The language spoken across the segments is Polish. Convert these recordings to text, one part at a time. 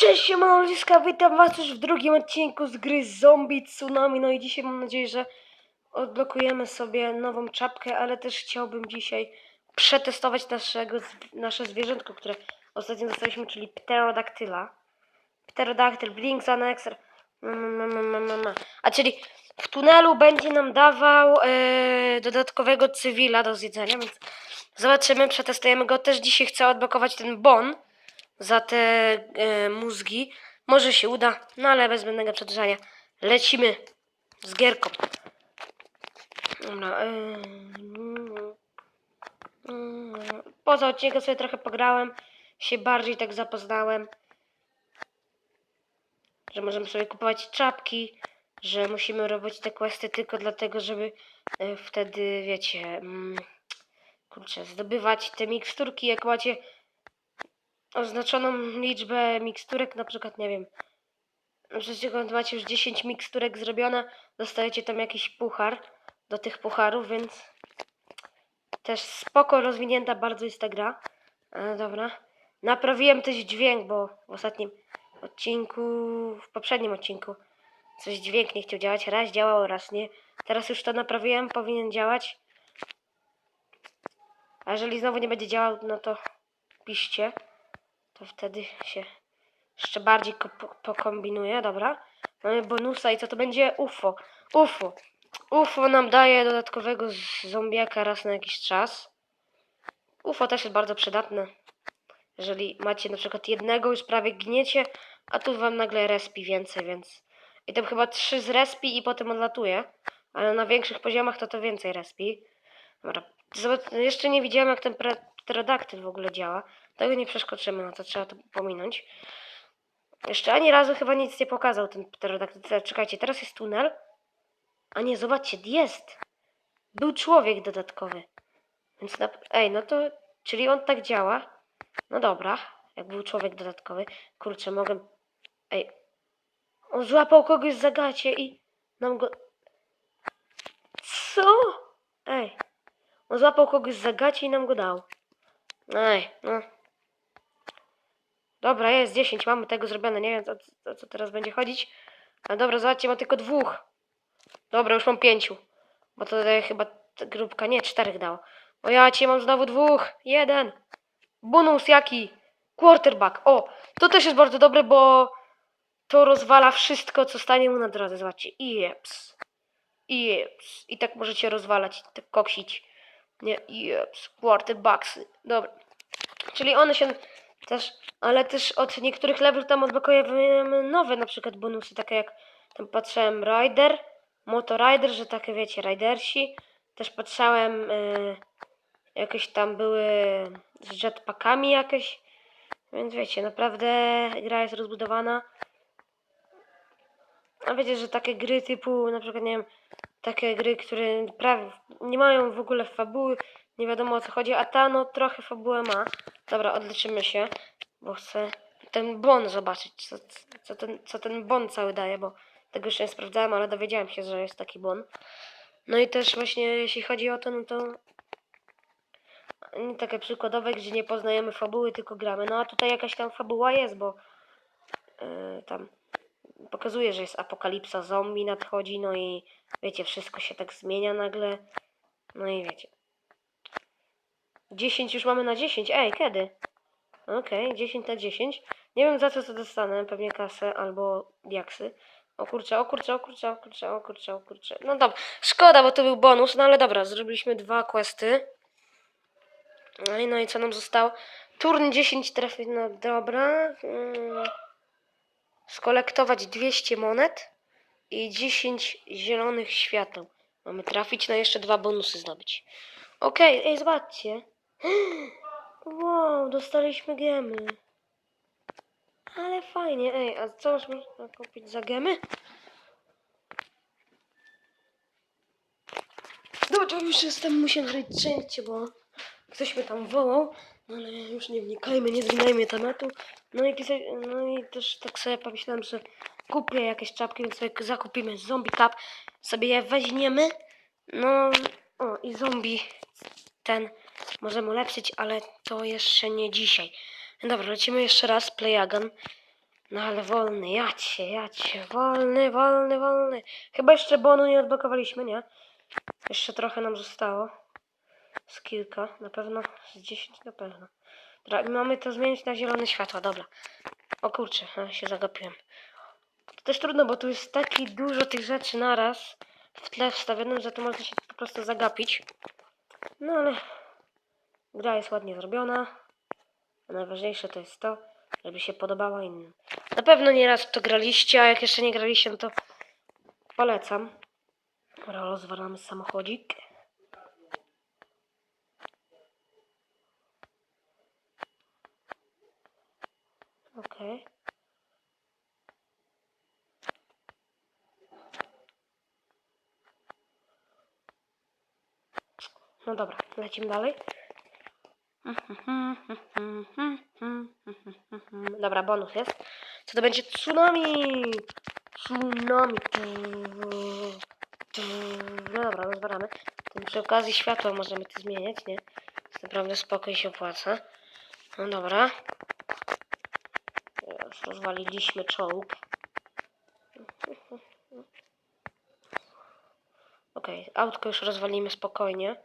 Cześć, siemano ludziska, witam was już w drugim odcinku z gry Zombie Tsunami. No i dzisiaj mam nadzieję, że odblokujemy sobie nową czapkę, ale też chciałbym dzisiaj przetestować naszego, nasze zwierzątko, które ostatnio dostaliśmy, czyli pterodaktyla. Pterodaktyl, Blinks Annexer. Mm, mm, mm. A czyli w tunelu będzie nam dawał e, dodatkowego cywila do zjedzenia, więc zobaczymy, przetestujemy go. Też dzisiaj chcę odblokować ten bon za te e, mózgi. Może się uda, no ale bez zbędnego przedłużania. Lecimy z gierką. Dobra. E, poza odcinkiem sobie trochę pograłem. Się bardziej tak zapoznałem. Że możemy sobie kupować czapki. Że musimy robić te questy tylko dlatego, żeby e, wtedy, wiecie, mm, kurczę, zdobywać te miksturki, jak macie oznaczoną liczbę miksturek, na przykład, nie wiem, przecież macie już 10 miksturek zrobione, dostajecie tam jakiś puchar do tych pucharów, więc też spoko rozwinięta bardzo jest ta gra. E, dobra. Naprawiłem też dźwięk, bo w ostatnim odcinku, w poprzednim odcinku coś dźwięk nie chciał działać. Raz działał, raz nie. Teraz już to naprawiłem, powinien działać. A jeżeli znowu nie będzie działał, no to piszcie to wtedy się jeszcze bardziej ko- po- pokombinuje, dobra. Mamy bonusa i co to będzie? UFO. UFO. UFO nam daje dodatkowego zombiaka raz na jakiś czas. UFO też jest bardzo przydatne. Jeżeli macie na przykład jednego, już prawie gniecie, a tu wam nagle respi więcej, więc... I tam chyba trzy z respi i potem odlatuje. Ale na większych poziomach to to więcej respi. Dobra. Jeszcze nie widziałem jak ten pre- pterodaktyl w ogóle działa. Tego nie przeskoczymy, no to trzeba to pominąć. Jeszcze ani razu chyba nic nie pokazał ten pterodaktyl. Te- Czekajcie, teraz jest tunel. A nie, zobaczcie, jest. Był człowiek dodatkowy. Więc na... Ej, no to... Czyli on tak działa. No dobra, jak był człowiek dodatkowy. Kurczę, mogę... Ej. On złapał kogoś za gacie i nam go... Co? Ej. On złapał kogoś za gacie i nam go dał. Ej, no. Dobra, jest 10, mamy tego zrobione. Nie wiem, o, o co teraz będzie chodzić. Ale dobra, zobaczcie, mam tylko dwóch. Dobra, już mam pięciu. Bo to daje chyba ta grupka, nie, czterech dało. O ja cię mam znowu dwóch. Jeden. Bonus jaki? Quarterback. O, to też jest bardzo dobre, bo to rozwala wszystko, co stanie mu na drodze. Zobaczcie. Jeps. Jeps. I tak możecie rozwalać, tak koksić. Nie, jeps. Quarterbacks. Dobra. Czyli one się też, ale też od niektórych level tam odblokujemy nowe na przykład bonusy, takie jak tam patrzyłem Rider, Moto Rider, że takie wiecie, Ridersi. Też patrzałem, y, jakieś tam były z jetpackami jakieś. Więc wiecie, naprawdę gra jest rozbudowana. A wiecie, że takie gry typu, na przykład, nie wiem, takie gry, które prawie nie mają w ogóle fabuły, nie wiadomo o co chodzi, a ta no trochę fabułę ma. Dobra, odleczymy się, bo chcę ten bon zobaczyć, co, co, ten, co ten bon cały daje, bo tego jeszcze nie sprawdzałem, ale dowiedziałem się, że jest taki bon. No i też właśnie jeśli chodzi o to, no to takie przykładowe, gdzie nie poznajemy fabuły, tylko gramy. No a tutaj jakaś tam fabuła jest, bo yy, tam pokazuje, że jest apokalipsa zombie nadchodzi, no i wiecie, wszystko się tak zmienia nagle. No i wiecie. 10 już mamy na 10. Ej, kiedy? Okej, 10 na 10. Nie wiem za co to dostanę, pewnie kasę albo diaksy. O kurczę, o kurczę, o kurczę, o kurczę, o kurczę, o kurczę. No dobra, szkoda, bo to był bonus, no ale dobra, zrobiliśmy dwa questy. No i, no i co nam zostało? Turn 10 trafi, no dobra. Mm. Skolektować 200 monet i 10 zielonych świateł. Mamy trafić, no jeszcze dwa bonusy zdobyć. Okej, ej, zobaczcie. Wow, dostaliśmy gemy. Ale fajnie, ej, a co można kupić za gemy? Dobra, już jestem, musiałem zrobić cięcie, bo ktoś mnie tam wołał, no ale już nie wnikajmy, nie zwinajmy tematu. No i, no i też tak sobie pomyślałem, że kupię jakieś czapki, więc sobie zakupimy zombie cap, sobie je weźmiemy. No, o i zombie ten możemy ulepszyć, ale to jeszcze nie dzisiaj. Dobra, lecimy jeszcze raz, Playagan. No ale wolny, jadź się, wolny, wolny, wolny. Chyba jeszcze bonu nie odblokowaliśmy, nie? Jeszcze trochę nam zostało. Z kilka, na pewno, z 10 na pewno. Dobra, mamy to zmienić na zielone światło, dobra. O kurczę, się zagapiłem. To też trudno, bo tu jest taki dużo tych rzeczy naraz w tle wstawionym, że to można się po prostu zagapić. No ale gra jest ładnie zrobiona. A najważniejsze to jest to, żeby się podobała innym. Na pewno nieraz to graliście, a jak jeszcze nie graliście, no to polecam. Rozwalamy samochodzik. Okej. No dobra, lecimy dalej. Dobra, bonus jest. Co to będzie? Tsunami! Tsunami! No dobra, rozbieramy. Przy okazji światła możemy to zmieniać, nie? Jest naprawdę spoko się opłaca. No dobra. Już rozwaliliśmy czołg. Okej, autko już rozwalimy spokojnie.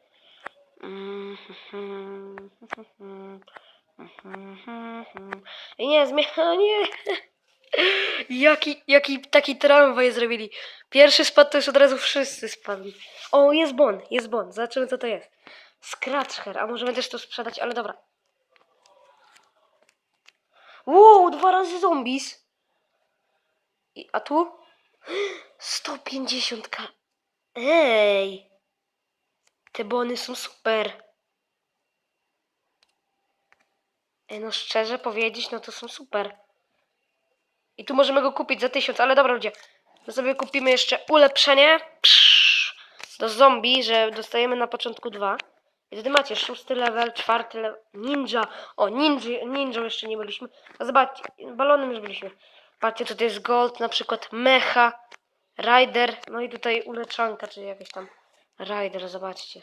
I nie. Jaki, jaki taki tramwaj zrobili. Pierwszy spadł, to już od razu wszyscy spadli. O, jest bon, jest bon. Zobaczymy, co to jest. Scratcher, a możemy też to sprzedać, ale dobra. Wow, dwa razy zombies. I, a tu? 150k. Ej. Te bony są super. Ej, no szczerze powiedzieć, no to są super. I tu możemy go kupić za tysiąc, ale dobra ludzie. My sobie kupimy jeszcze ulepszenie psz, do zombie, że dostajemy na początku dwa. I wtedy macie szósty level, czwarty level, ninja. O, ninja, ninja jeszcze nie byliśmy. A zobaczcie, balonem już byliśmy. Patrzcie, tutaj jest gold, na przykład mecha, rider, no i tutaj uleczanka, czyli jakieś tam rider, zobaczcie.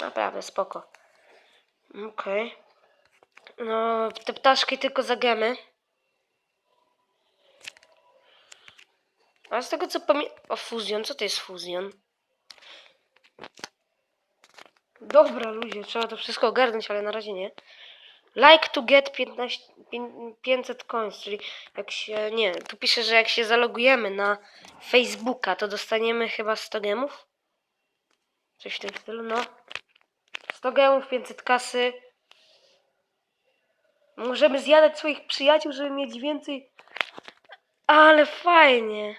Naprawdę spoko. Okej. No, te ptaszki tylko za gemy. A z tego co pamiętam... O, fuzjon. Co to jest fuzjon? Dobra, ludzie, trzeba to wszystko ogarnąć, ale na razie nie. Like to get 15, pię- 500 coins, czyli jak się... Nie, tu pisze, że jak się zalogujemy na Facebooka, to dostaniemy chyba 100 gemów. Coś w tym stylu, no. 100 gemów, 500 kasy. Możemy zjadać swoich przyjaciół, żeby mieć więcej. Ale fajnie.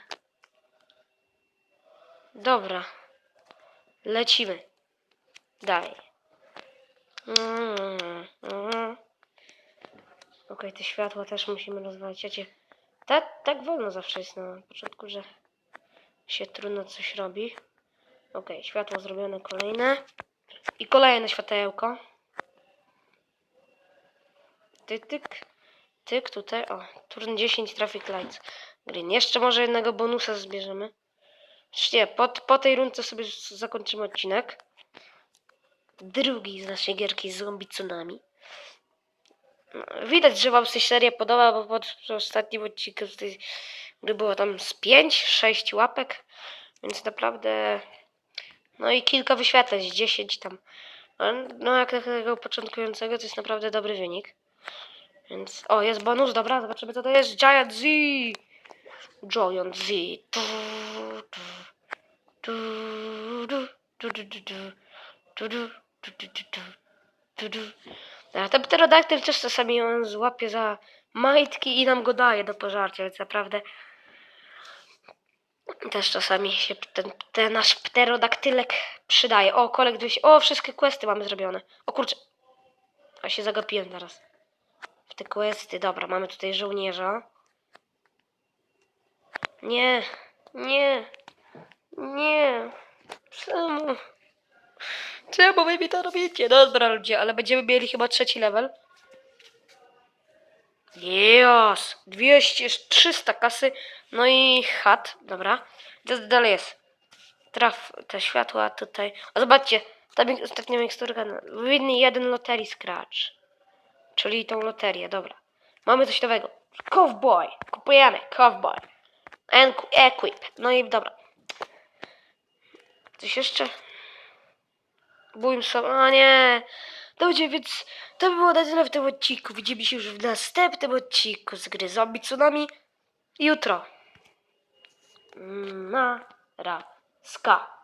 Dobra. Lecimy. Dalej. Mm, mm. Okej, te światła też musimy rozwalić. Ja cię... Tak, tak wolno zawsze jest na początku, że się trudno coś robi. Okej, światło zrobione kolejne. I kolejne światełko. Tyk, tyk. Tyk, tutaj. O, turn 10 traffic lights. Green. Jeszcze może jednego bonusa zbierzemy. Czy nie, po, po tej rundce sobie zakończymy odcinek. Drugi z naszej gierki Zombie Tsunami. No, widać, że wam się seria podoba, bo pod ostatnim odcinku gdy było tam z 5-6 łapek, więc naprawdę no i kilka wyświetleń, z 10 tam. No, No jak takiego początkującego to jest naprawdę dobry wynik. Więc, o, jest bonus, dobra, zobaczymy co to jest. Giant Z! Giant Z. Tu, tu, tu, du, du, du, du, du, du, du, du, du, du, du, du, du. A ten pterodaktyl też czasami on złapie za majtki i nam go daje do pożarcia, więc naprawdę też czasami się ten, ten nasz pterodaktylek przydaje. O, kolek 200. O, wszystkie questy mamy zrobione. O kurczę. A się zagapiłem teraz. W te questy. Dobra, mamy tutaj żołnierza. Nie. Nie. Nie. Czemu? Czemu wy mi to robicie? Dobra ludzie, ale będziemy mieli chyba trzeci level. Jeos! 200, 300 kasy. No i chat. Dobra. Co dalej jest? Traf te światła tutaj. O, zobaczcie. Ta ostatnia miksturka. Winny jeden loterii scratch. Czyli tą loterię, dobra. Mamy coś nowego. Cowboy. Kupujemy. Cowboy. Equip. No i dobra. Coś jeszcze? Sobie. O nie. Dobrze, więc to by było na tyle w tym odcinku. Widzimy się już w następnym odcinku z gry Zombie Tsunami. Jutro. Na ra. Ska.